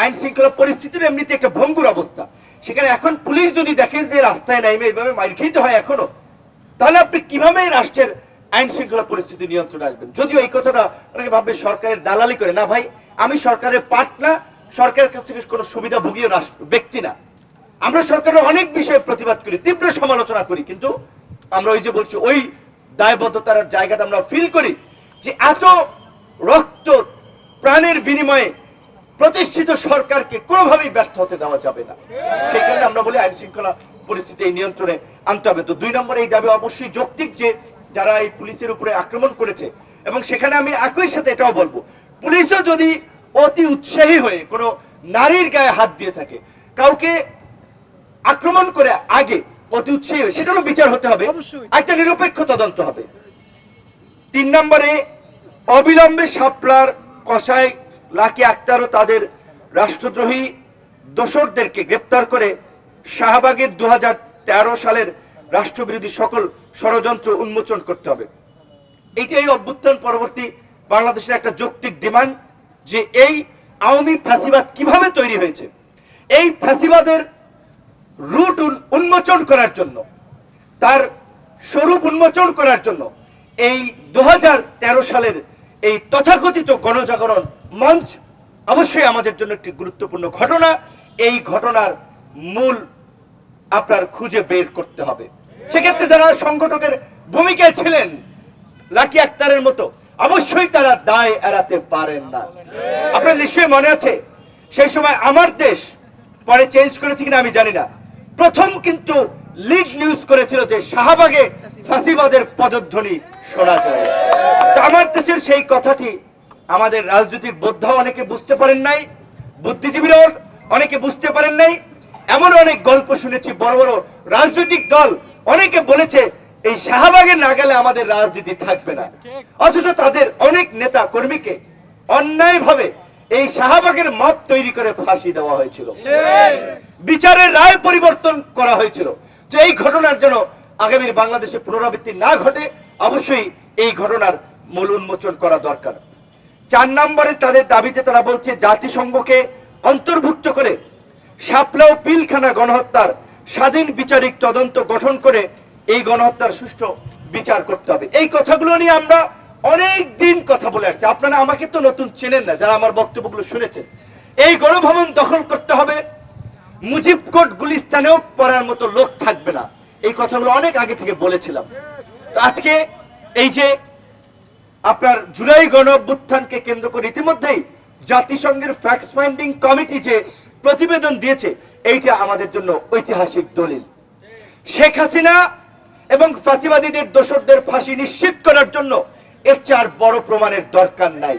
আইন শৃঙ্খলা পরিস্থিতির এমনিতে একটা ভঙ্গুর অবস্থা। সেখানে এখন পুলিশ যদি দেখে যে রাস্তায় নাইমে এইভাবে মাইর খেতে হয় এখনও, তাহলে আপনি কীভাবে রাষ্ট্রের আইন শৃঙ্খলা পরিস্থিতি নিয়ন্ত্রণে আসবেন? যদিও এই কথাটা অনেকে ভাববে সরকারের দালালি করে। না ভাই, আমি সরকারের পার্ট না সরকারের কাছ থেকে কোনো সুবিধা ভুগিয়ে ব্যক্তি না। আমরা সরকারের অনেক বিষয়ে প্রতিবাদ করি, তীব্র সমালোচনা করি, কিন্তু আমরা ওই যে বলছি, ওই দায়বদ্ধতার জায়গাটা আমরা ফিল করি যে এত রক্ত প্রাণের বিনিময়ে প্রতিষ্ঠিত সরকারকে কোনোভাবেই ব্যর্থ হতে দেওয়া যাবে না। সেই কারণে আমরা বলি আইন শৃঙ্খলা পরিস্থিতি এই নিয়ন্ত্রণে আনতে হবে। তো দুই নম্বরে এই দাবি অবশ্যই যৌক্তিক যে যারা এই পুলিশের উপরে আক্রমণ করেছে এবং সেখানে আমি একই সাথে এটাও বলব পুলিশও যদি অতি উৎসাহী হয়ে কোনো নারীর গায়ে হাত দিয়ে থাকে কাউকে আক্রমণ করে আগে অতি উৎসাহী হয়ে সেটারও বিচার হতে হবে। একটা নিরপেক্ষ তদন্ত হবে। তিন নম্বরে অবিলম্বে সাপলার কষায় লাকি আক্তার ও তাদের রাষ্ট্রদ্রোহী দোসরদেরকে গ্রেপ্তার করে শাহবাগের দু হাজার তেরো সালের রাষ্ট্রবিরোধী সকল ষড়যন্ত্র উন্মোচন করতে হবে। এইটা এই অভ্যুত্থান পরবর্তী বাংলাদেশের একটা যৌক্তিক ডিমান্ড যে এই আওয়ামী ফাঁসিবাদ কীভাবে তৈরি হয়েছে। এই ফ্যাসিবাদের রুট উন- উন্মোচন করার জন্য, তার স্বরূপ উন্মোচন করার জন্য এই দু হাজার তেরো সালের এই তথাকথিত গণজাগরণ মঞ্চ অবশ্যই আমাদের জন্য একটি গুরুত্বপূর্ণ ঘটনা। এই ঘটনার মূল আপনার খুঁজে বের করতে হবে। সেক্ষেত্রে যারা সংগঠকের ভূমিকায় ছিলেন, লাকি আক্তারের মতো, অবশ্যই তারা দায় এড়াতে পারেন না। আপনার নিশ্চয়ই মনে আছে, সেই সময় আমার দেশ পরে চেঞ্জ করেছে কিনা আমি জানি না। প্রথম কিন্তু লিড নিউজ করেছিল যে শাহবাগে ফাঁসিবাদের পদধ্বনি শোনা যায়। আমার দেশের সেই কথাটি আমাদের রাজনৈতিক বোদ্ধা অনেকে বুঝতে পারেন নাই, বুদ্ধিজীবীরাও অনেকে বুঝতে পারেন নাই। এমন অনেক গল্প শুনেছি, বড় বড় রাজনৈতিক দল অনেকে বলেছে, এই শাহবাগে না গেলে আমাদের রাজনীতি থাকবে না। অথচ তাদের অনেক নেতা কর্মীকে অন্যায়ভাবে এই শাহবাগের মত তৈরি করে ফাঁসি দেওয়া হয়েছিল। বিচারের রায় পরিবর্তন করা হয়েছিল। যে এই ঘটনার যেন আগামীর বাংলাদেশে পুনরাবৃত্তি না ঘটে, অবশ্যই এই ঘটনার মূল উন্মোচন করা দরকার। চার নম্বরে তাদের দাবিতে তারা বলছে, জাতিসংঘকে অন্তর্ভুক্ত করে শাপলা ও পিলখানা গণহত্যার স্বাধীন বিচারিক তদন্ত গঠন করে এই গণহত্যার সুষ্ঠু বিচার করতে হবে। এই কথাগুলো নিয়ে আমরা অনেক দিন কথা বলে আসছি। আপনারা আমাকে তো নতুন চেনেন না, যারা আমার বক্তব্যগুলো শুনেছেন। এই গণভবন দখল করতে হবে। মুজিবকোট গুলিস্তানেও পড়ার মতো লোক থাকবে না। এই কথাগুলো অনেক আগে থেকে বলেছিলাম। আজকে এই যে আপনার জুলাই গণ অভ্যুত্থানকে কেন্দ্র করে ইতিমধ্যেই জাতিসংঘের ফ্যাক্ট ফাইন্ডিং কমিটি যে প্রতিবেদন দিয়েছে, এইটা আমাদের জন্য ঐতিহাসিক দলিল। শেখ হাসিনা এবং ফাঁসিবাদীদের দোষরদের ফাঁসি নিশ্চিত করার জন্য এর চার বড় প্রমাণের দরকার নাই।